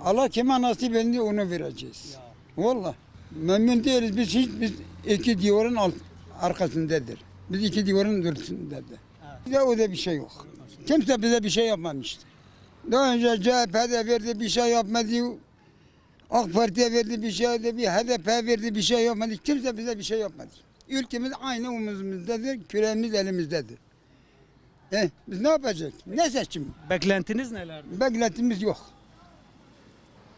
Allah kime nasip edince onu vereceğiz. Ya. Valla. Memnun değiliz. Biz hiç biz iki divarın alt, arkasındadır. Biz iki divarın üstündedir. Evet. Bize o da bir şey yok. Kimse bize bir şey yapmamıştı. Daha önce CHP'de verdi bir şey yapmadı. AK Parti'ye verdi bir şey yapmadı. Bir HDP verdi bir şey yapmadı. Kimse bize bir şey yapmadı. Ülkemiz aynı omuzumuzdadır. Küreğimiz elimizdedir. Eh, biz ne yapacağız? Ne seçim? Beklentiniz nelerdi? Beklentimiz yok.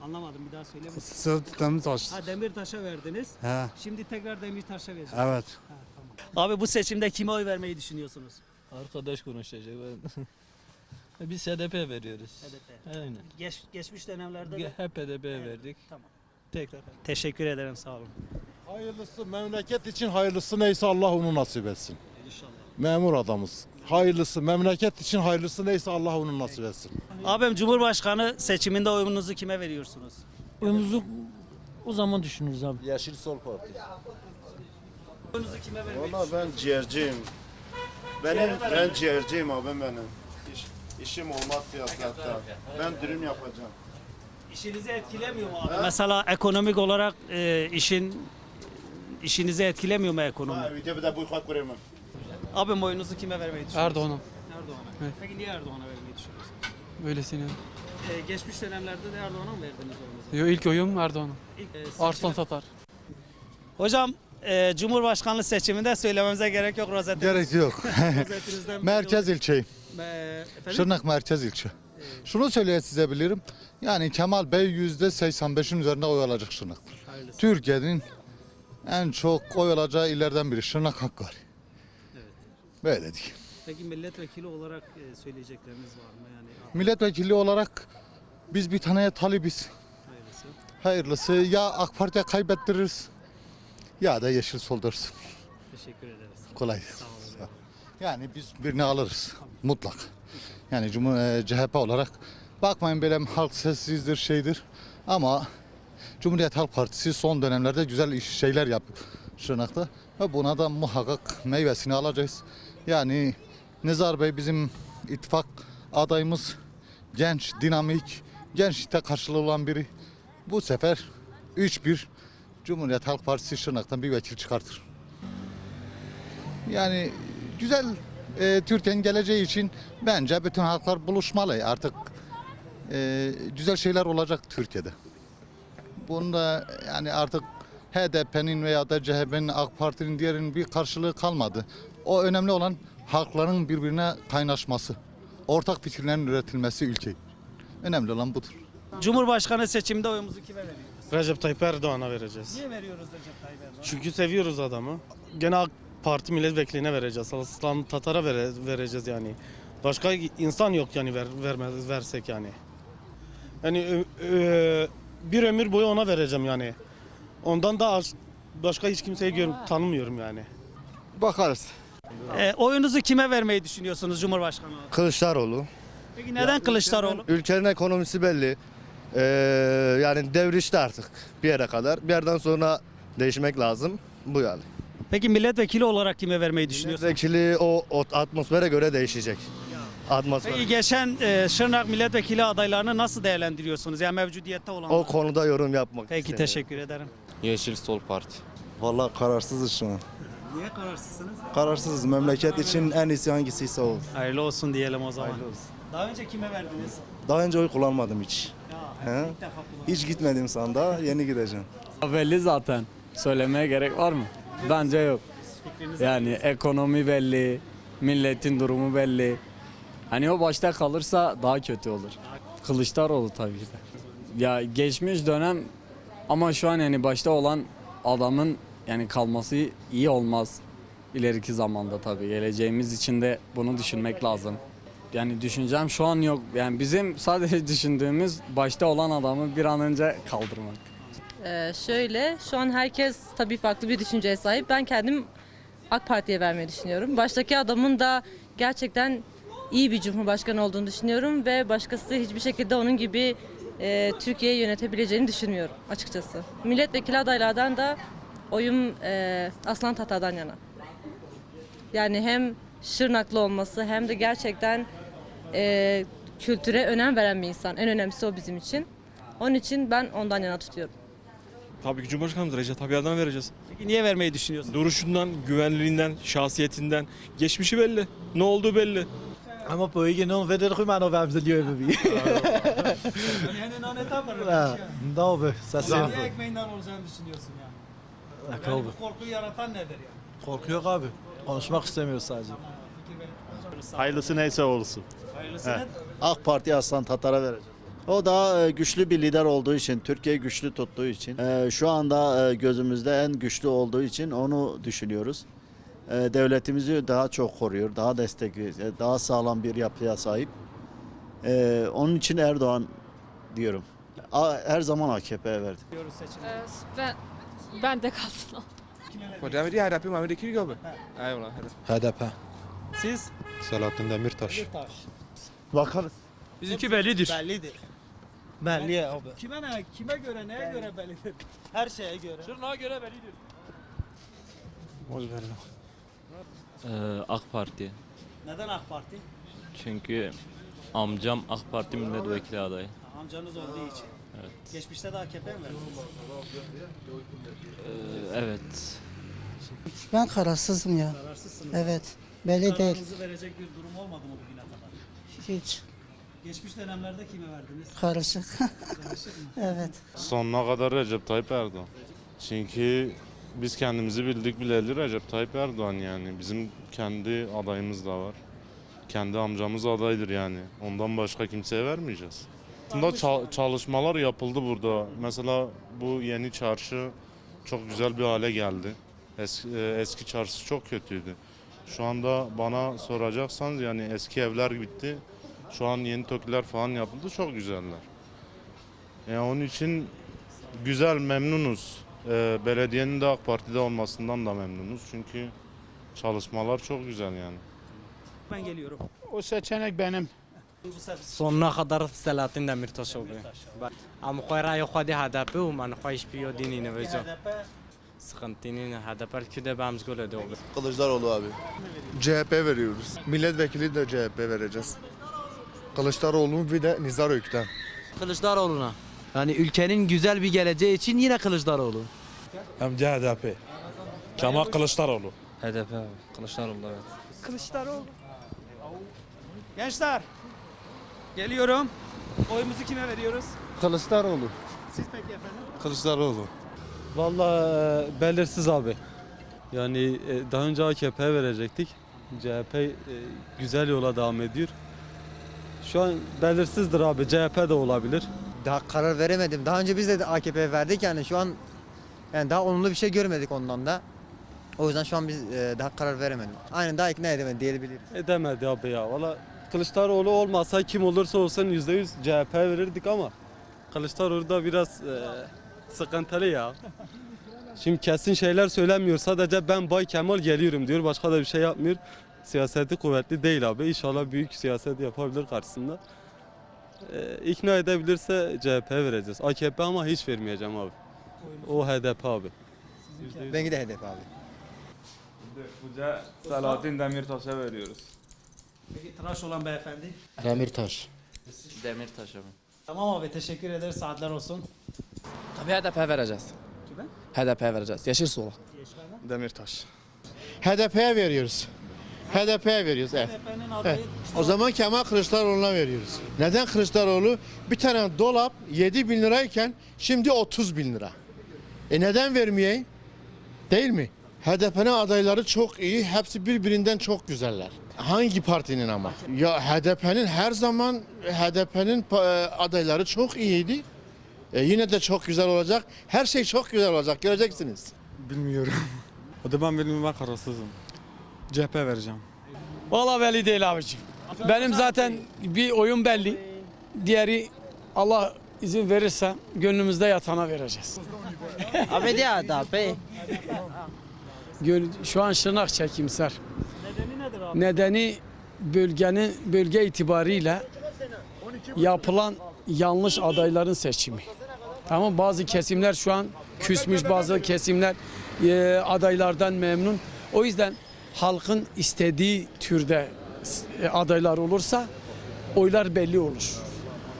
Anlamadım bir daha misin? Sırt açtı. Ha Demirtaş'a verdiniz. He, Şimdi tekrar Demirtaş'a vereceksiniz. evet. Ha, tamam. Abi bu seçimde kime oy vermeyi düşünüyorsunuz? Arkadaş konuşacak. Ben... Biz HDP veriyoruz. HDP. Aynen. Geç, geçmiş dönemlerde de... Hep HDP'ye verdik. Tamam. Tekrar. Teşekkür ederim sağ olun. Hayırlısı memleket için hayırlısı neyse Allah onu nasip etsin. İnşallah. Memur adamız. Hayırlısı memleket için hayırlısı neyse Allah onu nasip etsin. Abim Cumhurbaşkanı seçiminde oyunuzu kime veriyorsunuz? Oyumuzu o zaman düşünürüz abi. Yeşil Sol Parti. Oyunuzu kime vermeyi Valla ben ciğerciyim. Benim ben ciğerciyim abim benim. İş, işim olmaz siyasette. Ben dürüm yapacağım. İşinizi etkilemiyor mu abi? Mesela ekonomik olarak e, işin işinizi etkilemiyor mu ekonomi? Ha, video bir de bu hak kurayım. Abim oyunuzu kime vermeyi düşünüyorsunuz? Erdoğan'a. Erdoğan'a. Evet. Peki niye Erdoğan'a vermeyi düşünüyorsunuz? Öylesine. E, geçmiş dönemlerde de Erdoğan'a mı verdiniz oyunuzu? Yo, ilk oyum Erdoğan'a. İlk, e, Arslan Tatar. Hocam e, Cumhurbaşkanlığı seçiminde söylememize gerek yok rozetiniz. Gerek yok. merkez ilçeyim. E? Şırnak merkez ilçe. Şunu söyleye size bilirim. Yani Kemal Bey yüzde 85'in üzerinde oy alacak Şırnak'ta. Hayırlısı. Türkiye'nin en çok oy alacağı illerden biri Şırnak Hakkari. Böyle diyeyim. Peki milletvekili olarak e, söyleyecekleriniz var mı? Yani Milletvekili olarak biz bir taneye talibiz. hayırlısı. Hayırlısı ya AK Parti'ye kaybettiririz ya da Yeşil Sol dursun. Teşekkür ederiz. Kolay. Sağ olun. Yani biz birini alırız mutlak. Yani Cumhur, e, CHP olarak bakmayın böyle halk sessizdir şeydir ama Cumhuriyet Halk Partisi son dönemlerde güzel iş, şeyler yapıyor Şırnak'ta ve buna da muhakkak meyvesini alacağız. Yani Nizar Bey bizim ittifak adayımız genç, dinamik, gençlikte karşılığı olan biri. Bu sefer 3-1 Cumhuriyet Halk Partisi Şırnak'tan bir vekil çıkartır. Yani güzel e, Türkiye'nin geleceği için bence bütün halklar buluşmalı. Artık e, güzel şeyler olacak Türkiye'de. Bunda yani artık HDP'nin veya da CHP'nin, AK Parti'nin diğerinin bir karşılığı kalmadı. O önemli olan halkların birbirine kaynaşması. Ortak fikirlerin üretilmesi ülke. Önemli olan budur. Cumhurbaşkanı seçiminde oyumuzu kime veriyoruz? Recep Tayyip Erdoğan'a vereceğiz. Niye veriyoruz Recep Tayyip Erdoğan'a? Çünkü seviyoruz adamı. Gene AK Parti milletvekiline vereceğiz. Aslan Tatar'a vere- vereceğiz yani. Başka insan yok yani ver, vermez, versek yani. Yani ö- ö- bir ömür boyu ona vereceğim yani. Ondan da başka hiç kimseyi gör, tanımıyorum yani. Bakarız. E, oyunuzu kime vermeyi düşünüyorsunuz Cumhurbaşkanı olarak? Kılıçdaroğlu. Peki neden Kılıçdaroğlu? Ülkenin ekonomisi belli. Ee, yani devrişti artık bir yere kadar. Bir yerden sonra değişmek lazım. Bu yani. Peki milletvekili olarak kime vermeyi düşünüyorsunuz? Milletvekili o, o atmosfere göre değişecek. Atmosfer. Peki geçen e, Şırnak milletvekili adaylarını nasıl değerlendiriyorsunuz? Yani mevcudiyette olan. O konuda yorum yapmak Peki istemiyorum. teşekkür ederim. Yeşil Sol Parti. Vallahi kararsızız şu an. Niye kararsızsınız? Kararsızız. Memleket için en iyisi hangisiyse o. Hayırlı olsun diyelim o zaman. Hayırlı olsun. Daha önce kime verdiniz? Daha önce oy kullanmadım hiç. Ya, He? ilk defa kullandım. Hiç gitmedim sanda. Yeni gideceğim. Belli zaten. Söylemeye gerek var mı? Bence yok. Yani ekonomi belli, milletin durumu belli. Hani o başta kalırsa daha kötü olur. Kılıçdaroğlu tabii ki de. Ya geçmiş dönem ama şu an yani başta olan adamın yani kalması iyi olmaz. İleriki zamanda tabii geleceğimiz için de bunu düşünmek lazım. Yani düşüncem şu an yok. Yani bizim sadece düşündüğümüz başta olan adamı bir an önce kaldırmak. Ee, şöyle, şu an herkes tabii farklı bir düşünceye sahip. Ben kendim AK Parti'ye vermeyi düşünüyorum. Baştaki adamın da gerçekten iyi bir cumhurbaşkanı olduğunu düşünüyorum ve başkası hiçbir şekilde onun gibi e, Türkiye'yi yönetebileceğini düşünmüyorum açıkçası. Milletvekili adaylardan da oyum e, Aslan Tatar'dan yana. Yani hem Şırnaklı olması hem de gerçekten e, kültüre önem veren bir insan. En önemlisi o bizim için. Onun için ben ondan yana tutuyorum. Tabii ki Cumhurbaşkanımız Recep Tayyip Erdoğan'a vereceğiz. Peki niye vermeyi düşünüyorsunuz? Duruşundan, güvenliğinden, şahsiyetinden, geçmişi belli. Ne olduğu belli. Ama bu iyi non verir kuma no vamos de över vi. Yani naneta mı? Da be, ça Niye ekmeğinden olacağını düşünüyorsun yani? Akıl. Yani bu korkuyu yaratan nedir yani? Korkuyor abi. Konuşmak istemiyor sadece. Hayırlısı neyse olsun. Hayırlısı He. nedir? AK Parti Aslan Tatar'a vereceğiz. O da e, güçlü bir lider olduğu için, Türkiye güçlü tuttuğu için, e, şu anda e, gözümüzde en güçlü olduğu için onu düşünüyoruz. E, Devletimizi daha çok koruyor, daha destekli, e, daha sağlam bir yapıya sahip. E, Onun için Erdoğan diyorum. A- Her zaman AKP'ye. Diyoruz. Ben, ben de kalsın. HDP. Siz? Selahattin Demirtaş. Demirtaş. Bakarız. Bizimki bellidir. Bellidir. Belli abi. Kime ne? Kime göre? Neye göre bellidir? Her şeye göre. Şuna göre bellidir. AK Parti. Neden AK Parti? Çünkü amcam AK Parti milletvekili adayı. Amcanız olduğu için. Evet. Geçmişte de AKP mi verdi? evet. Ben kararsızım ya. Kararsızsınız. Evet. Belli değil. Kararınızı verecek bir durum olmadı mı bugüne kadar? Hiç. Geçmiş dönemlerde kime verdiniz? Karışık. Karışık mı? evet. Sonuna kadar Recep Tayyip Erdoğan. Çünkü biz kendimizi bildik bileli Recep Tayyip Erdoğan yani. Bizim kendi adayımız da var. Kendi amcamız adaydır yani. Ondan başka kimseye vermeyeceğiz. Aslında ça- çalışmalar yapıldı burada. Mesela bu yeni çarşı çok güzel bir hale geldi. Eski, e, eski çarşı çok kötüydü. Şu anda bana soracaksanız yani eski evler bitti. Şu an yeni tokiler falan yapıldı. Çok güzeller. Yani onun için güzel, memnunuz. Ee, belediyenin de AK Parti'de olmasından da memnunuz. Çünkü çalışmalar çok güzel yani. Ben geliyorum. O seçenek benim. Sonuna kadar Selahattin Demirtaş oldu. Ama koyra yok hadi HDP u man koyuş piyo dinini vezo. Sıkıntının HDP küde bamz gol öde. Kılıçdaroğlu abi. CHP veriyoruz. Milletvekili de CHP vereceğiz. Kılıçdaroğlu bir de Nizar Öyk'ten. Kılıçdaroğlu'na. Yani ülkenin güzel bir geleceği için yine Kılıçdaroğlu. Hem de HDP. Kemal Kılıçdaroğlu. HDP. Kılıçdaroğlu evet. Kılıçdaroğlu. Gençler Geliyorum. Oyumuzu kime veriyoruz? Kılıçdaroğlu. Siz peki efendim? Kılıçdaroğlu. Vallahi belirsiz abi. Yani e, daha önce AKP verecektik. CHP e, güzel yola devam ediyor. Şu an belirsizdir abi. CHP de olabilir. Daha karar veremedim. Daha önce biz de AKP verdik yani şu an yani daha olumlu bir şey görmedik ondan da. O yüzden şu an biz e, daha karar veremedim. Aynen daha ikna edemedim diyebiliriz. Edemedi abi ya. Valla Kılıçdaroğlu olmasa kim olursa olsun %100 CHP verirdik ama Kılıçdaroğlu da biraz e, sıkıntılı ya. Şimdi kesin şeyler söylemiyor. Sadece ben Bay Kemal geliyorum diyor. Başka da bir şey yapmıyor. Siyaseti kuvvetli değil abi. İnşallah büyük siyaset yapabilir karşısında. E, ikna edebilirse CHP vereceğiz. AKP ama hiç vermeyeceğim abi. O HDP abi. Benimki de hedef abi. Selahattin Demirtaş'a veriyoruz. Peki tıraş olan beyefendi. Demirtaş. Demirtaş abi. Tamam abi teşekkür ederiz. Saatler olsun. Tabii HDP vereceğiz. Kime? HDP vereceğiz. Yeşil Soluk. Demirtaş. HDP'ye veriyoruz. HDP'ye veriyoruz evet. HDP'nin adayı O zaman Kemal Kılıçdaroğlu'na veriyoruz. Neden Kılıçdaroğlu? Bir tane dolap 7 bin lirayken şimdi 30 bin lira. E neden vermeyeyim? Değil mi? HDP'nin adayları çok iyi. Hepsi birbirinden çok güzeller. Hangi partinin ama? Ya HDP'nin her zaman HDP'nin pa- adayları çok iyiydi. E yine de çok güzel olacak. Her şey çok güzel olacak. Göreceksiniz. Bilmiyorum. O da ben bilmiyorum ben kararsızım. CHP vereceğim. Valla belli değil abicim. Benim zaten bir oyun belli. Diğeri Allah izin verirse gönlümüzde yatana vereceğiz. Abi de AKP. Gön- Şu an Şırnak çekimser. nedeni nedir abi? Nedeni bölgenin bölge itibariyle yapılan yanlış adayların seçimi. Tamam bazı kesimler şu an küsmüş bazı kesimler e, adaylardan memnun. O yüzden halkın istediği türde e, adaylar olursa oylar belli olur.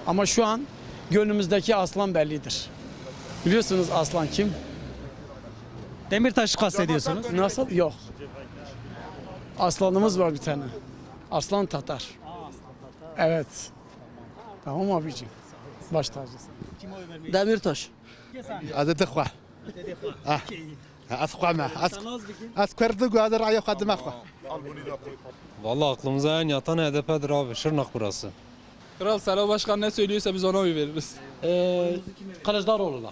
Ama şu an Gönlümüzdeki aslan bellidir. Biliyorsunuz aslan kim? Demirtaş'ı kastediyorsunuz. Nasıl? Yok. Aslanımız var bir tane. Aslan Tatar. Evet. Tamam abicim. Baş tacısın. Demirtaş. Adı Kwa. Ah. Askwa ma. Askerdi guadır ayak adım akwa. Vallahi aklımıza en yatan HDP'dir abi. Şırnak burası. Kral Selo Başkan ne söylüyorsa biz ona oy veririz. Ee, Kılıçdaroğlu'na.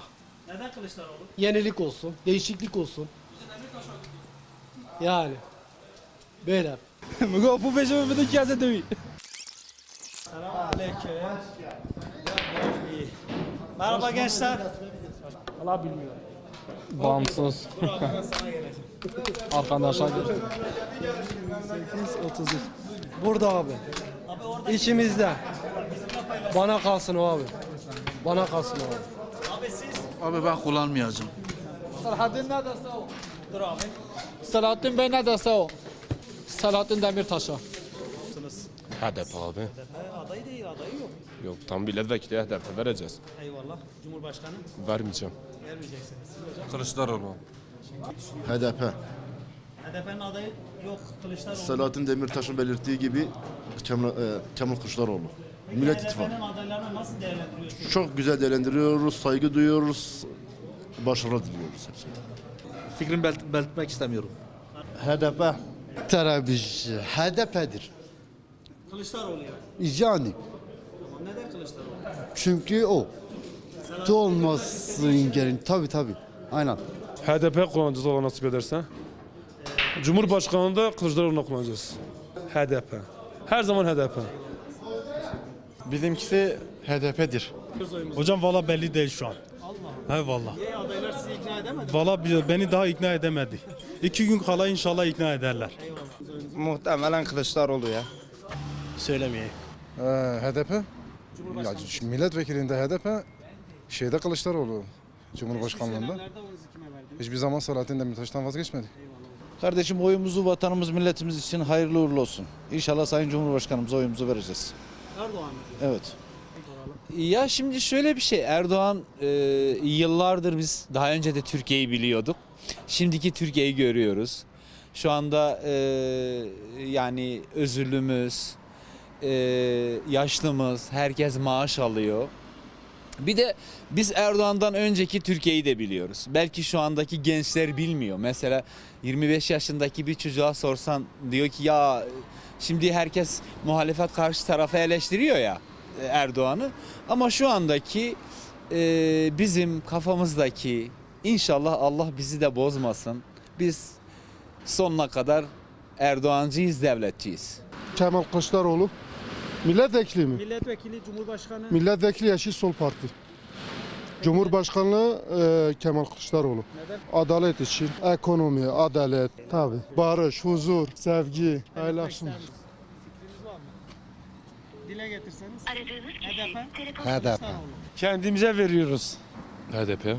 Neden Kılıçdaroğlu? Yenilik olsun, değişiklik olsun. Yani. Böyle. Bu peşime bir de kıyase dövüyor. Merhaba gençler. Allah bilmiyor. Bağımsız. Arkadaşlar gel. Burada abi. İçimizde. Bana kalsın o abi. Bana kalsın o abi. Abi ben kullanmayacağım. Selahattin ne derse o. Dur abi. Selahattin Bey ne derse o. Selahattin Demirtaş'a. HDP abi. Adayı değil, adayı yok. Yok tam milletvekili HDP vereceğiz. Eyvallah. Cumhurbaşkanı Vermeyeceğim. vermeyeceksiniz. Kılıçdaroğlu. HDP. HDP'nin adayı yok. Kılıçdaroğlu. Selahattin Demirtaş'ın belirttiği gibi Kemal, e, Kemal Kılıçdaroğlu. Millet İttifakı. HDP'nin adaylarını nasıl değerlendiriyorsunuz? Çok güzel değerlendiriyoruz, saygı duyuyoruz, başarılar diliyoruz hepsine. Fikrimi belt belirtmek istemiyorum. HDP. Terabiş. HDP'dir. Kılıçdaroğlu yani. Yani. Ama neden Kılıçdaroğlu? Çünkü o. olmasın gelin. Tabi tabi. Aynen. HDP kullanacağız Allah nasip ederse. Cumhurbaşkanında Kılıçdaroğlu'na kullanacağız. HDP. Her zaman HDP. Bizimkisi HDP'dir. Hocam valla belli değil şu an. Allah. He valla. Niye adaylar sizi ikna edemedi? Valla beni daha ikna edemedi. İki gün kala inşallah ikna ederler. Muhtemelen Kılıçdaroğlu ya. Söylemeyeyim. HDP. Ya, milletvekilinde HDP. Şeyde Kılıçdaroğlu. Cumhurbaşkanlığında. Nerede oyunuzu kime verdiniz? Hiçbir zaman Selahattin Demirtaş'tan vazgeçmedi. Kardeşim oyumuzu vatanımız milletimiz için hayırlı uğurlu olsun. İnşallah Sayın Cumhurbaşkanımıza oyumuzu vereceğiz. Erdoğan mı? Evet. Ya şimdi şöyle bir şey Erdoğan e, yıllardır biz daha önce de Türkiye'yi biliyorduk. Şimdiki Türkiye'yi görüyoruz. Şu anda e, yani özürlümüz, e, yaşlımız, herkes maaş alıyor. Bir de biz Erdoğan'dan önceki Türkiye'yi de biliyoruz. Belki şu andaki gençler bilmiyor. Mesela 25 yaşındaki bir çocuğa sorsan diyor ki ya şimdi herkes muhalefet karşı tarafı eleştiriyor ya e, Erdoğan'ı. Ama şu andaki e, bizim kafamızdaki inşallah Allah bizi de bozmasın. Biz sonuna kadar Erdoğancıyız, devletçiyiz. Kemal Kılıçdaroğlu. Milletvekili mi? Milletvekili, Cumhurbaşkanı. Milletvekili Yeşil Sol Parti. Cumhurbaşkanlığı e, Kemal Kılıçdaroğlu. Adalet için, ekonomi, adalet, tabi. Barış, huzur, sevgi, paylaşım. Fikriniz var mı? Dile getirseniz. HDP. HDP. Kendimize veriyoruz. HDP,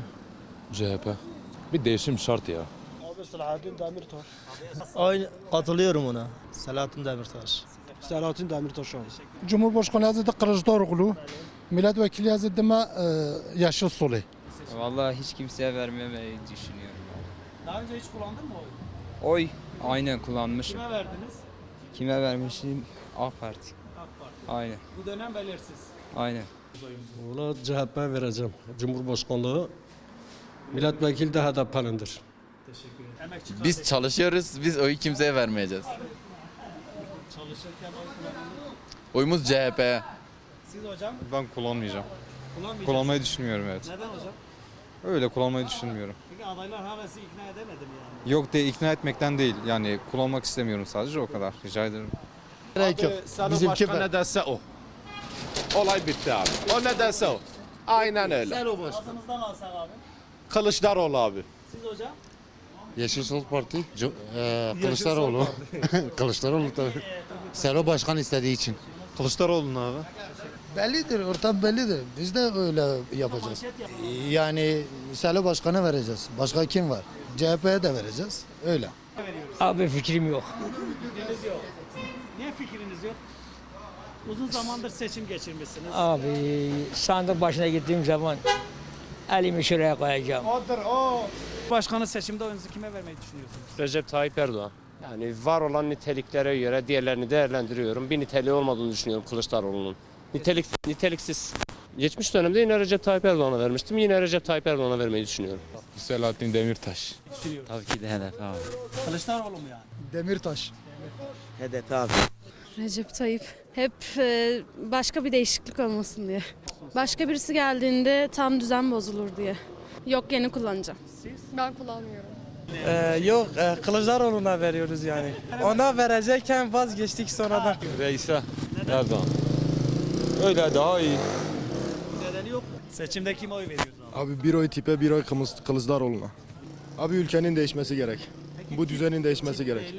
CHP. Bir değişim şart ya. Abi Selahattin Demirtaş. Aynı katılıyorum ona. Selahattin Demirtaş. Selahattin Demirtaş abi. Cumhurbaşkanı Hazreti Kılıçdaroğlu. Milletvekili Hazreti e, Yeşil Solu. Vallahi hiç kimseye vermemeyi düşünüyorum. Daha önce hiç kullandın mı oy? Oy aynen kullanmışım. Kime verdiniz? Kime vermişim? AK Parti. AK Parti. Aynen. Bu dönem belirsiz. Aynen. Ona CHP vereceğim. Cumhurbaşkanlığı. Milletvekili de HDP'nindir. Teşekkür ederim. Emekçi Biz çalışıyoruz. Biz oyu kimseye vermeyeceğiz. çalışırken oy kullanın. Oyumuz CHP. Siz hocam Ben kullanmayacağım. kullanmayacaksınız. Kullanmayı düşünmüyorum evet. Neden hocam? Öyle kullanmayı düşünmüyorum. Peki adaylar hala sizi ikna edemedi mi yani? Yok de ikna etmekten değil. Yani kullanmak istemiyorum sadece o kadar. Rica ederim. Gerek yok. Bizimki ne derse o. Olay bitti abi. O ne derse o. Aynen öyle. Ağzınızdan alsak abi. Kılıçdaroğlu abi. Siz hocam? Yeşil Sol Parti. Kılıçdaroğlu. Kılıçdaroğlu tabii. Selo Başkan istediği için. Kılıçdaroğlu'nun abi. Bellidir, ortam bellidir. Biz de öyle yapacağız. Yani Selo Başkan'a vereceğiz. Başka kim var? CHP'ye de vereceğiz. Öyle. Abi fikrim yok. Fikriniz yok. Niye fikriniz yok? Uzun zamandır seçim geçirmişsiniz. Abi sandık başına gittiğim zaman elimi şuraya koyacağım. Başkanı seçimde oyunuzu kime vermeyi düşünüyorsunuz? Recep Tayyip Erdoğan. Yani var olan niteliklere göre diğerlerini değerlendiriyorum. Bir niteliği olmadığını düşünüyorum Kılıçdaroğlu'nun. Nitelik, niteliksiz. Geçmiş dönemde yine Recep Tayyip Erdoğan'a vermiştim. Yine Recep Tayyip Erdoğan'a vermeyi düşünüyorum. Selahattin Demirtaş. Tabii ki de hedef abi. Kılıçdaroğlu mu yani? Demirtaş. Hedef abi. Recep Tayyip. Hep e, başka bir değişiklik olmasın diye. Başka birisi geldiğinde tam düzen bozulur diye. Yok yeni kullanacağım. Ben kullanmıyorum. yok Kılıçdaroğlu'na veriyoruz yani. Ona verecekken vazgeçtik sonradan. Reis'e Erdoğan. Öyle daha iyi. Nedeni yok mu? Seçimde kime oy veriyorsunuz abi? Abi bir oy tipe bir oy Kılıçdaroğlu'na. Abi ülkenin değişmesi gerek. Bu düzenin değişmesi gerek.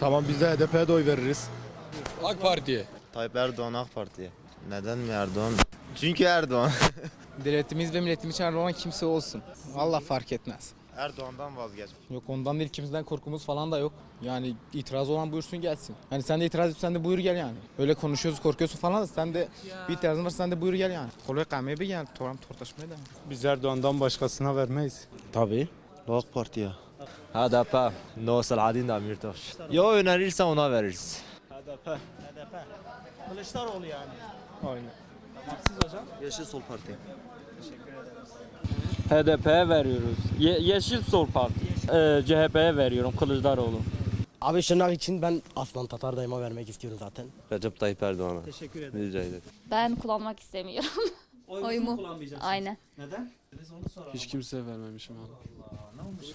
Tamam biz de HDP'ye de oy veririz. AK Parti'ye. Tayyip Erdoğan AK Parti'ye. Neden mi Erdoğan? Çünkü Erdoğan. Devletimiz ve milletimiz için olan kimse olsun. Allah fark etmez. Erdoğan'dan vazgeç. Yok ondan değil kimizden korkumuz falan da yok. Yani itiraz olan buyursun gelsin. Hani sen de itiraz et sen de buyur gel yani. Öyle konuşuyoruz korkuyorsun falan da sen de bir itirazın var sen de buyur gel yani. Kolay kalmaya bir gel. Toram tortaşmaya da. Biz Erdoğan'dan başkasına vermeyiz. Tabii. AK Parti'ye. HDP. No Selahattin Demirtaş. Ya önerirse ona veririz. HDP. HDP. Kılıçdaroğlu yani. Aynen. Tamam siz hocam? Yeşil Sol Parti. HDP'ye veriyoruz. Yeşil Sol Parti. CHP'ye veriyorum Kılıçdaroğlu. Abi Şırnak için ben Aslan Tatar dayıma vermek istiyorum zaten. Recep Tayyip Erdoğan'a. Teşekkür ederim. Rica ederim. Ben kullanmak istemiyorum. Oyumu. kullanmayacaksınız. Aynen. Neden? Onu soralım. Hiç kimseye vermemişim abi.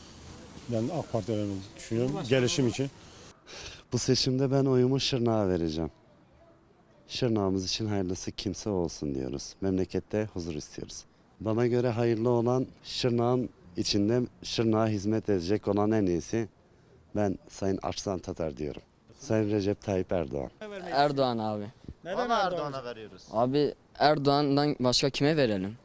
Ben AK Parti'ye vermeyi düşünüyorum. Gelişim için. Bu seçimde ben oyumu Şırnak'a vereceğim. Şırnak'ımız için hayırlısı kimse olsun diyoruz. Memlekette huzur istiyoruz. Bana göre hayırlı olan Şırnak'ın içinde Şırnak'a hizmet edecek olan en iyisi ben Sayın Arslan Tatar diyorum. Sayın Recep Tayyip Erdoğan. Erdoğan abi. Neden Erdoğan? veriyoruz. Abi Erdoğan'dan başka kime verelim?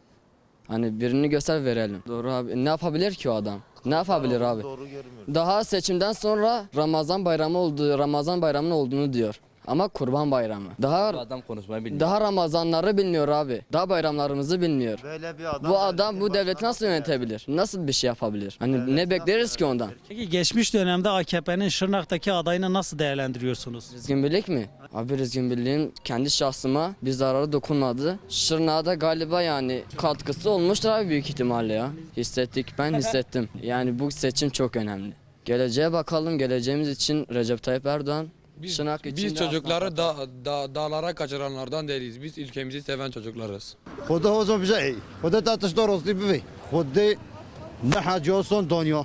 Hani birini göster verelim. Doğru abi. Ne yapabilir ki o adam? Ne yapabilir abi? Doğru görmüyorum. Daha seçimden sonra Ramazan bayramı olduğu, Ramazan bayramının olduğunu diyor. Ama Kurban Bayramı. Daha Adam konuşmayı bilmiyor. daha Ramazanları bilmiyor abi. Daha bayramlarımızı bilmiyor. Böyle bir adam Bu adam bu devleti nasıl yönetebilir? Nasıl bir şey yapabilir? Hani ne bekleriz ki ondan? Peki geçmiş dönemde AKP'nin Şırnak'taki adayını nasıl değerlendiriyorsunuz? Rizgin Birlik mi? Abi Rizgin Birlik'in kendi şahsıma bir zararı dokunmadı. Şırnak'ta galiba yani katkısı olmuştur abi büyük ihtimalle ya. Hissettik ben hissettim. Yani bu seçim çok önemli. Geleceğe bakalım. Geleceğimiz için Recep Tayyip Erdoğan. Şırnak için Biz de çocukları Aslan da, da, dağlara kaçıranlardan değiliz. Biz ülkemizi seven çocuklarız. خدا هزم بجایی خدا تاتش درستی ببی خدا نه حجاسون دنیا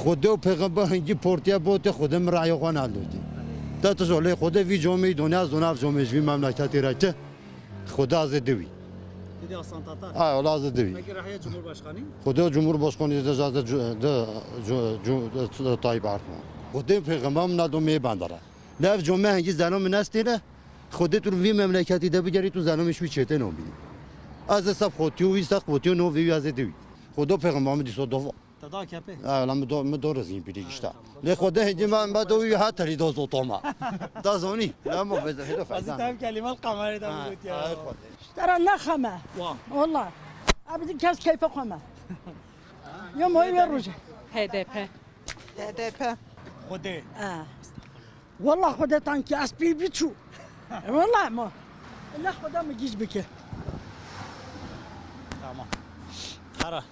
خدا و پیغمبر هنگی پورتیا بوده خدا مرعی خوان علودی تاتش اولی خدا وی جامعه دنیا از دنیا جامعه وی مملکتی را که خدا از دوی Dedi Hasan Tatar. آه اولا از دوی Peki Rahya Cumhurbaşkanı? خدا جمهور باشخانی ده جاز ده طایب عرفان خدا پیغمبر من ندو می لف جمعه هنگی زنان من نستینه خودت رو وی مملکتی ده بگری تو زنامش وی چته نو بینی از سب خودتی وی سب خودتی نو وی از دوی خدا پیغمبر محمد صلی الله تدا کپه الان دو من دو رزین بیری گشتا له خدا هدی من بعد وی هات ری دو زو توما دا زونی لا مو فز هدو فز از تام کلمه القمری دا بود یا ترى نخمه والله ابد كاس کیفه خمه يوم هو يروج هدف هدف اه والله خودتان تانكي اسبي پی والله ما. الله خدا جيش بکه. تمام. آره.